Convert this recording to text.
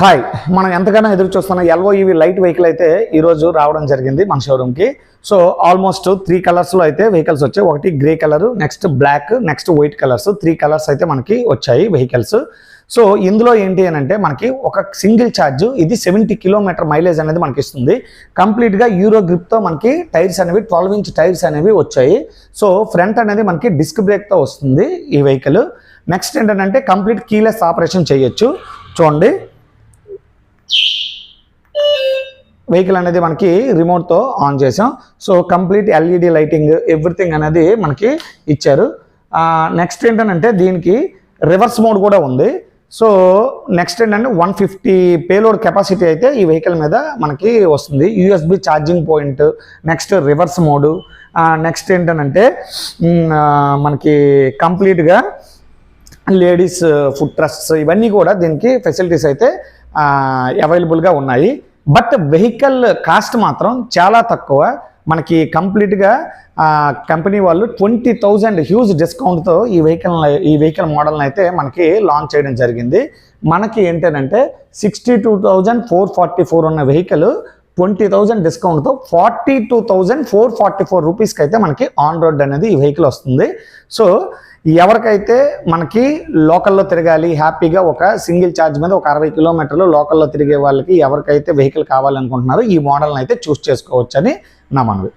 Hi మనం ఎంతగానో ఎదురు చూస్తున్న ఎల్వో ఇవి లైట్ వెహికల్ అయితే ఈరోజు రావడం జరిగింది మన షోరూమ్కి సో ఆల్మోస్ట్ త్రీ కలర్స్లో అయితే వెహికల్స్ వచ్చాయి. ఒకటి grey colour next black next white colours three colours అయితే మనకి వచ్చాయి వెహికల్స్ సో ఇందులో ఏంటి అని అంటే మనకి ఒక సింగిల్ ఛార్జ్ ఇది సెవెంటీ కిలోమీటర్ మైలేజ్ అనేది మనకి ఇస్తుంది. కంప్లీట్గా యూరో గ్రిప్తో మనకి టైర్స్ అనేవి ట్వెల్వ్ ఇంచ్ టైర్స్ అనేవి వచ్చాయి. సో ఫ్రంట్ అనేది మనకి డిస్క్ బ్రేక్తో వస్తుంది ఈ వెహికల్ నెక్స్ట్ ఏంటంటే కంప్లీట్ కీలెస్ ఆపరేషన్ చేయొచ్చు. చూడండి. వెహికల్ అనేది మనకి రిమోట్తో ఆన్ చేసాం. So complete LED lighting everything అనేది మనకి ఇచ్చారు. నెక్స్ట్ ఏంటంటే దీనికి రివర్స్ మోడ్ కూడా ఉంది. సో నెక్స్ట్ ఏంటంటే వన్ ఫిఫ్టీ పేలోడ్ కెపాసిటీ అయితే ఈ వెహికల్ మీద మనకి వస్తుంది. USB charging point next reverse mode next ఏంటంటే మనకి కంప్లీట్గా లేడీస్ uh, ఫుడ్ ట్రస్ట్స్ ఇవన్నీ కూడా దీనికి ఫెసిలిటీస్ అయితే అవైలబుల్గా ఉన్నాయి. బట్ వెహికల్ కాస్ట్ మాత్రం చాలా తక్కువ. మనకి కంప్లీట్గా కంపెనీ వాళ్ళు ట్వంటీ థౌజండ్ హ్యూజ్ డిస్కౌంట్తో ఈ వెహికల్ ఈ వెహికల్ మోడల్ని అయితే మనకి లాంచ్ చేయడం జరిగింది. మనకి ఏంటంటే sixty two thousand four forty four ఉన్న vehicle twenty thousand డిస్కౌంట్తో forty two thousand four forty four రూపీస్కి అయితే మనకి ఆన్ రోడ్ అనేది ఈ వెహికల్ వస్తుంది. సో ఎవరికైతే మనకి లోకల్లో తిరగాలి హ్యాపీగా ఒక సింగిల్ ఛార్జ్ మీద ఒక అరవై కిలోమీటర్లు లోకల్లో తిరిగే వాళ్ళకి ఎవరికైతే వెహికల్ కావాలనుకుంటున్నారో ఈ మోడల్ని అయితే చూస్ చేసుకోవచ్చని నా మనవి.